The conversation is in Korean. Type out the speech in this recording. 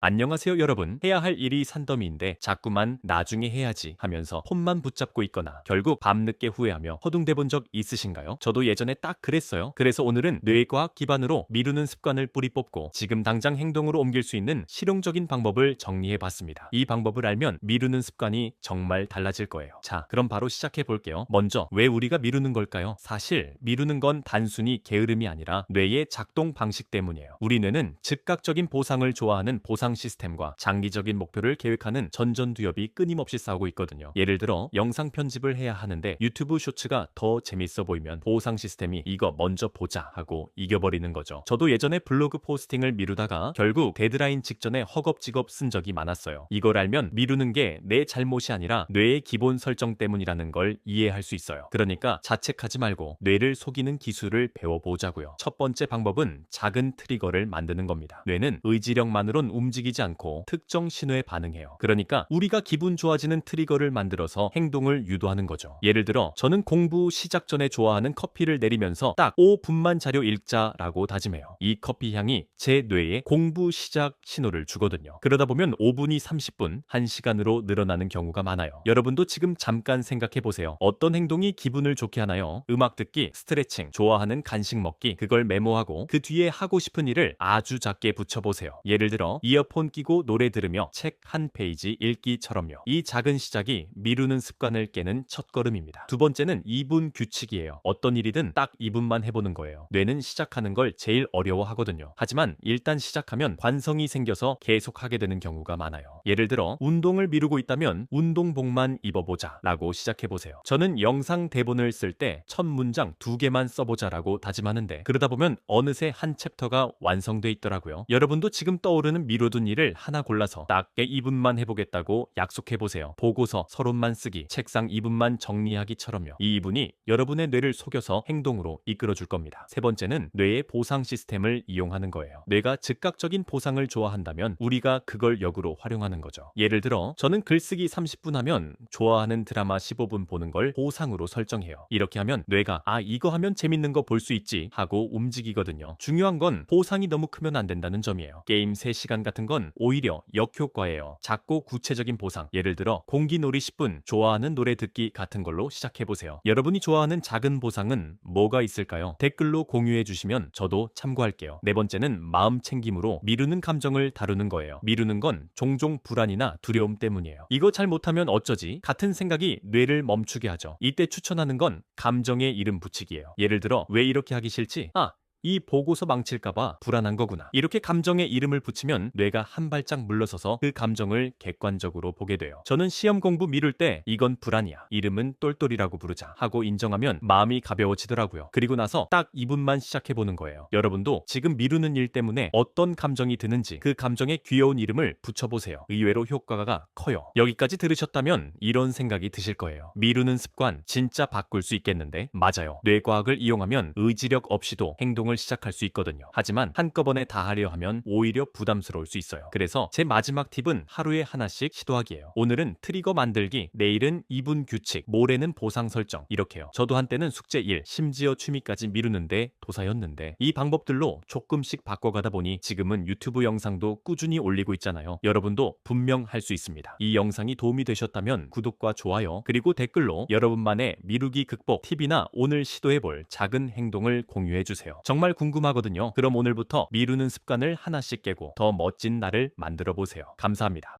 안녕하세요 여러분. 해야 할 일이 산더미인데 자꾸만 나중에 해야지 하면서 폰만 붙잡고 있거나 결국 밤늦게 후회하며 허둥대 본 적 있으신가요? 저도 예전에 딱 그랬어요. 그래서 오늘은 뇌과학 기반으로 미루는 습관을 뿌리 뽑고 지금 당장 행동으로 옮길 수 있는 실용적인 방법을 정리해 봤습니다. 이 방법을 알면 미루는 습관이 정말 달라질 거예요. 자, 그럼 바로 시작해 볼게요. 먼저 왜 우리가 미루는 걸까요? 사실 미루는 건 단순히 게으름이 아니라 뇌의 작동 방식 때문이에요. 우리 뇌는 즉각적인 보상을 좋아하는 보상 시스템과 장기적인 목표를 계획하는 전전두엽이 끊임없이 싸우고 있거든요. 예를 들어 영상 편집을 해야 하는데 유튜브 쇼츠가 더 재밌어 보이면 보상 시스템이 이거 먼저 보자 하고 이겨버리는 거죠. 저도 예전에 블로그 포스팅을 미루다가 결국 데드라인 직전에 허겁지겁 쓴 적이 많았어요. 이걸 알면 미루는 게 내 잘못이 아니라 뇌의 기본 설정 때문이라는 걸 이해할 수 있어요. 그러니까 자책하지 말고 뇌를 속이는 기술을 배워보자고요. 첫 번째 방법은 작은 트리거를 만드는 겁니다. 뇌는 의지력만으론 움직 이지 않고 특정 신호에 반응해요. 그러니까 우리가 기분 좋아지는 트리거를 만들어서 행동을 유도하는 거죠. 예를 들어 저는 공부 시작 전에 좋아하는 커피를 내리면서 딱 5분만 자료 읽자라고 다짐해요. 이 커피 향이 제 뇌에 공부 시작 신호를 주거든요. 그러다 보면 5분이 30분, 1시간으로 늘어나는 경우가 많아요. 여러분도 지금 잠깐 생각해 보세요. 어떤 행동이 기분을 좋게 하나요? 음악 듣기, 스트레칭, 좋아하는 간식 먹기, 그걸 메모하고 그 뒤에 하고 싶은 일을 아주 작게 붙여보세요. 예를 들어 이어 폰 끼고 노래 들으며 책 한 페이지 읽기처럼요. 이 작은 시작이 미루는 습관을 깨는 첫걸음입니다. 두 번째는 2분 규칙이에요. 어떤 일이든 딱 2분만 해보는 거예요. 뇌는 시작하는 걸 제일 어려워하거든요. 하지만 일단 시작하면 관성이 생겨서 계속 하게 되는 경우가 많아요. 예를 들어 운동을 미루고 있다면 운동복만 입어보자 라고 시작해보세요. 저는 영상 대본을 쓸 때 첫 문장 두 개만 써보자 라고 다짐하는데 그러다 보면 어느새 한 챕터가 완성돼 있더라고요. 여러분도 지금 떠오르는 미 뤄둔 일을 하나 골라서 딱게 2분만 해보겠다고 약속해보세요. 보고서 서론만 쓰기, 책상 2분만 정리하기처럼요. 이 2분이 여러분의 뇌를 속여서 행동으로 이끌어줄 겁니다. 세 번째는 뇌의 보상 시스템을 이용하는 거예요. 뇌가 즉각적인 보상을 좋아한다면 우리가 그걸 역으로 활용하는 거죠. 예를 들어 저는 글쓰기 30분 하면 좋아하는 드라마 15분 보는 걸 보상으로 설정해요. 이렇게 하면 뇌가 아 이거 하면 재밌는 거 볼 수 있지 하고 움직이거든요. 중요한 건 보상이 너무 크면 안 된다는 점이에요. 게임 3시간 같은 건 오히려 역효과예요. 작고 구체적인 보상. 예를 들어 공기놀이 10분, 좋아하는 노래 듣기 같은 걸로 시작해 보세요. 여러분이 좋아하는 작은 보상은 뭐가 있을까요? 댓글로 공유해 주시면 저도 참고할게요. 네 번째는 마음 챙김으로 미루는 감정을 다루는 거예요. 미루는 건 종종 불안이나 두려움 때문이에요. 이거 잘 못하면 어쩌지? 같은 생각이 뇌를 멈추게 하죠. 이때 추천하는 건 감정의 이름 붙이기예요. 예를 들어 왜 이렇게 하기 싫지? 아, 이 보고서 망칠까봐 불안한 거구나. 이렇게 감정에 이름을 붙이면 뇌가 한 발짝 물러서서 그 감정을 객관적으로 보게 돼요. 저는 시험 공부 미룰 때 이건 불안이야. 이름은 똘똘이라고 부르자. 하고 인정하면 마음이 가벼워지더라고요. 그리고 나서 딱 2분만 시작해보는 거예요. 여러분도 지금 미루는 일 때문에 어떤 감정이 드는지 그 감정에 귀여운 이름을 붙여보세요. 의외로 효과가 커요. 여기까지 들으셨다면 이런 생각이 드실 거예요. 미루는 습관 진짜 바꿀 수 있겠는데? 맞아요. 뇌과학을 이용하면 의지력 없이도 행동 행동을 시작할 수 있거든요. 하지만 한꺼번에 다 하려 하면 오히려 부담스러울 수 있어요. 그래서 제 마지막 팁은 하루에 하나씩 시도하기예요. 오늘은 트리거 만들기, 내일은 2분 규칙, 모레는 보상 설정 이렇게요. 저도 한때는 숙제 1, 심지어 취미까지 미루는데 도사였는데 이 방법들로 조금씩 바꿔가다 보니 지금은 유튜브 영상도 꾸준히 올리고 있잖아요. 여러분도 분명 할 수 있습니다. 이 영상이 도움이 되셨다면 구독과 좋아요 그리고 댓글로 여러분만의 미루기 극복 팁이나 오늘 시도해볼 작은 행동을 공유해주세요. 정말 궁금하거든요. 그럼 오늘부터 미루는 습관을 하나씩 깨고 더 멋진 날을 만들어 보세요. 감사합니다.